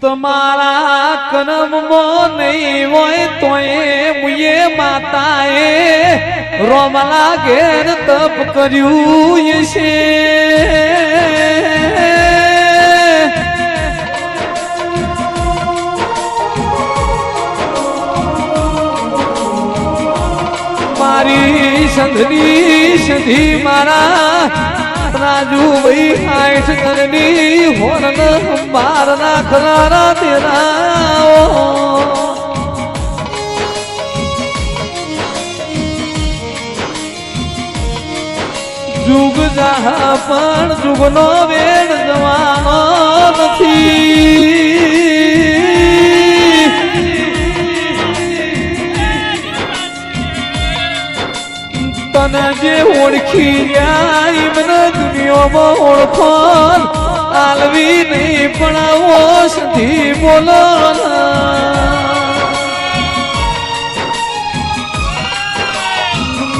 તમારા કનમમાં નહીં હોય તોય મુએ માતાએ રોમલા ઘેર તપ કર્યું છે મારી સંધની સંધી મારા રાજુ ભાઈ આઠ કરની હોરન બાર નાખનારા તેરા જુગ જાહા પણ જુગનો વેડ જવાનો નથી. તને જે ઓળખી રહ્યા દુનિયામાં ઓળખાણ આલવી નહીં પણ આવો સધી બોલો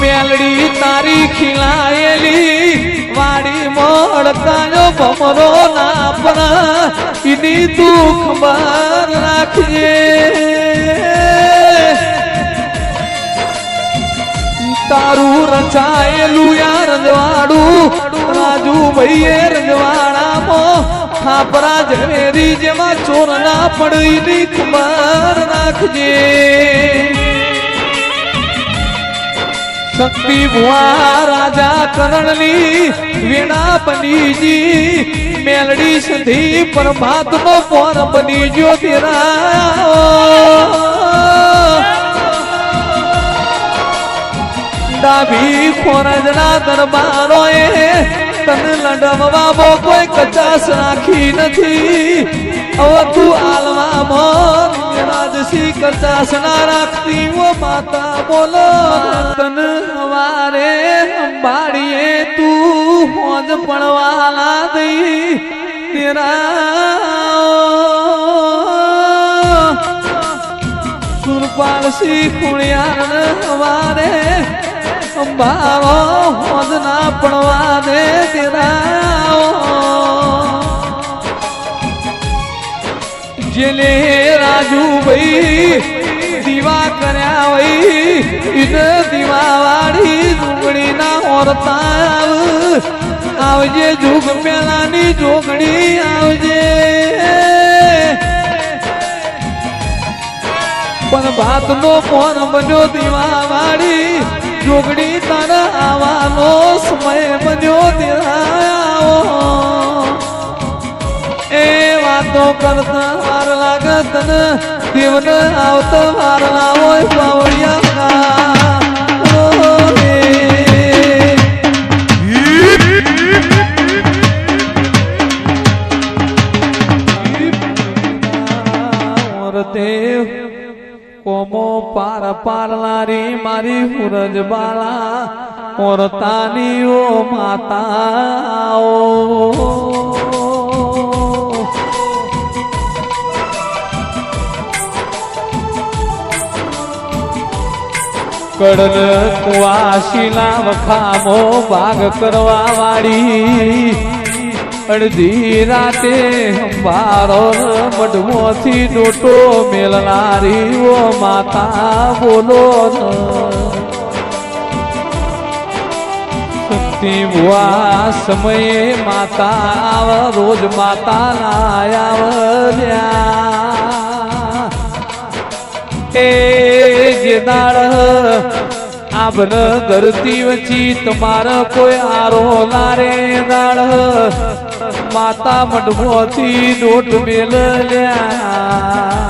મેલડી તારી ખીલાયેલી, વાડી મળતા ભમરો ના પણ એની તું ખબર રાખજે. તારું રચાયેલું યાર રજવાડું રાજુ ભાઈએ રજવાડામાં ખાપરા ઝવેરી જેમાં ચોર ના પડી ખબર રાખજે. શક્તિ ભુવા રાજા કરણની વીણા બનીજી. મેલડી સુધી પરમાત્મા પર બની ગયો તેરા? ડાભી ખોરજના દરબારોએ તન લડવામાં કોઈ કચાસ રાખી નથી. હવે તું આલવામાં રાજસી કચાસ ના રાખતી? ઓ માતા, બોલો. તન હવારે અંબાડીએ તું હોજ પડવાલા દઈ તેરા. સુરપાલસી ખુણિયાર હવારે અંબારો હોદ ના પડવા દે તેરા જેલે રાજુ ભાઈ દીવા કર્યા વઈ ઇન દીવા વાળી ડુંગળી ના ઓરતા આવજે જુગ પેલાની જોગણી આવજે. પણ ભાત નો ફોન બન્યો દીવા વાળી જોગડી તારા આવવાનો સમય બન્યો તેરા એ વાતો કરતા વાર લાગત ને જીવન આવતો વાર લાવો પાવડિયા પાર પારનારી મારી ફુરજ બાળા, ઓરતાની ઓ માતા ઓ કડન કુવાશીલા વખામો ભાગ કરવા વાળી અડધી રાતે અંબારો મઢમોથી ડોટો મેલનારી ઓ માતા બોલો શક્તિ ભુવા સમયે માતા આવ, રોજ માતા ના આવ્યા એ જે દાડ આભન ધરતી વચી તમારા કોઈ આરો લારે દાડ માતા મઢમોથી દોટ મેલ લ્યા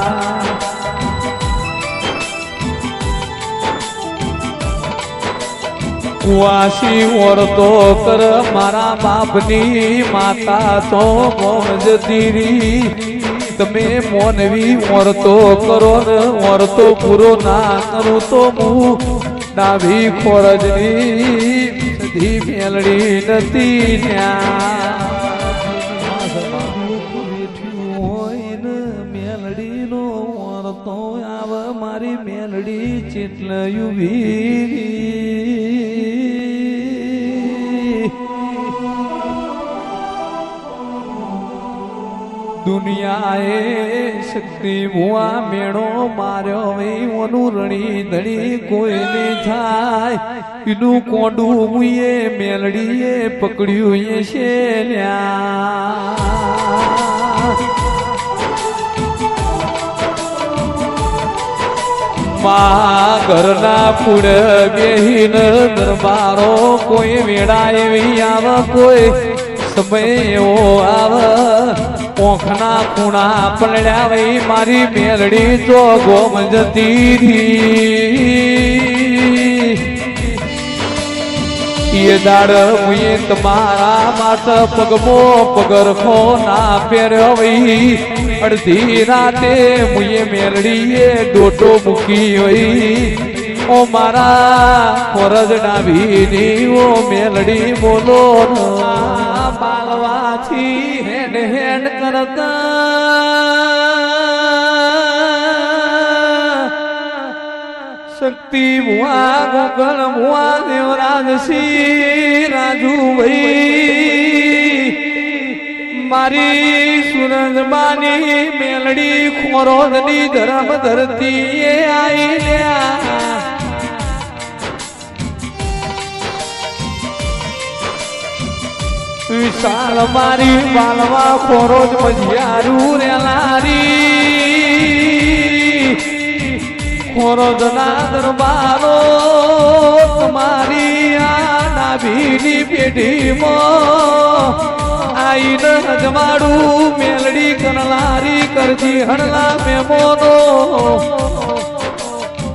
કુવાસી ઓરતો કર મારા બાપની માતા તો મોજ દીરી. તમે મોનવી ઓરતો કરો ને ઓરતો પૂરો ના કરું તો હું ડાભી ખોરજની સધી મેલડી નથી મેલડી મેલડી ચેટલું દુનિયાએ શક્તિ મુઆ મેળો માર્યો ઓનું રણી ધણી કોઈ નહીં થાય. એનું કોંડું મુએ મેલડીએ પકડ્યું એ છે લ્યા મા ઘરના પુડ બેહીન દરબારો કોઈ વેળા એવી આવ, કોઈ સમય એવો આવ. ઓખના ખૂણા પલડ્યા વઈ મારી મેલડી તો ગોમ જતી હતી એ દાડ મુએ તમારા માત પગમો પગરખો ના પહેર્યો અડધી રાતે મુએ મેલડીએ ડોટો મૂકી હોય. ઓ મારા ફરજ ડાભીની ઓ મેલડી બોલો બાલવાથી હેડ હેડ કરતા. શક્તિ મુઆ ગોકળ મુઆ, દેવરાજ સિંહ, રાજુભાઈ. મારી સુરંજમાની મેલડી ખોરોદની ધરમ ધરતી એ આઈ લ્યા. વિશાળ મારી વાલવા ખોરોજ મજિયારું રેલારી ખોરોદના દરબારો તમારી આ નાભીની પેઢીમાં. આઈને હજમાડું મેલડી કનલારી કરજી હણલા મેમોનો.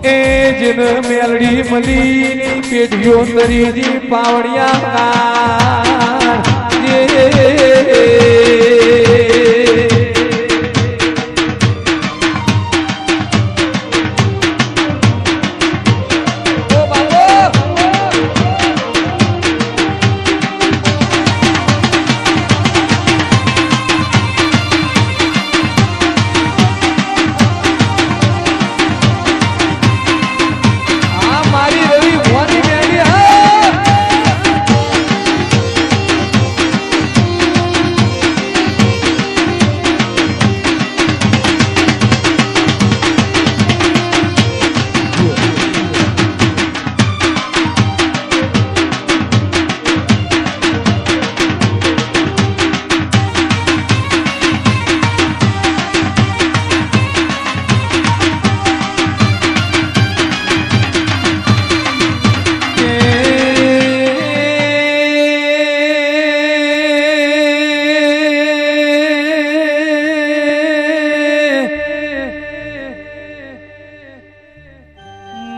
એ જન મેલડી મલીની પેઢીઓ તરીજી પાવડિયા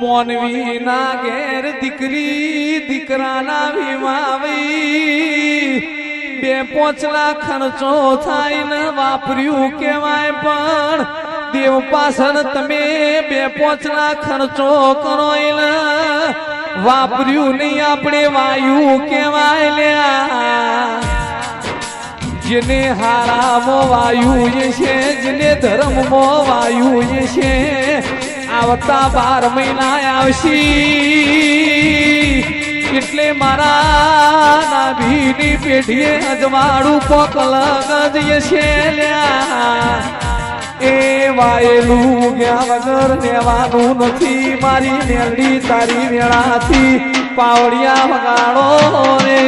મોનવી ના ઘેર દીકરી, દીકરાના વિમાવી બે પોચલા ખર્ચો થાય ને વાપર્યું કેવાય પણ દેવ પાછળ તમે બે પોચલા ખર્ચો કરો ને વાપર્યું નહીં આપણે વાયુ કેવાય લ્યા. જેને હારામો વાયુ છે, જેને ધર્મમો વાયુ છે આવતા બાર મહિના આવશી. એટલે મારા નાભીની પેઢીએ અજવાળું પોકલ જ છે એ વાયેલું ગયા વગર લેવાનું નથી. મારી મેલડી તારી વેળાથી પાવડિયા વગાડો રે.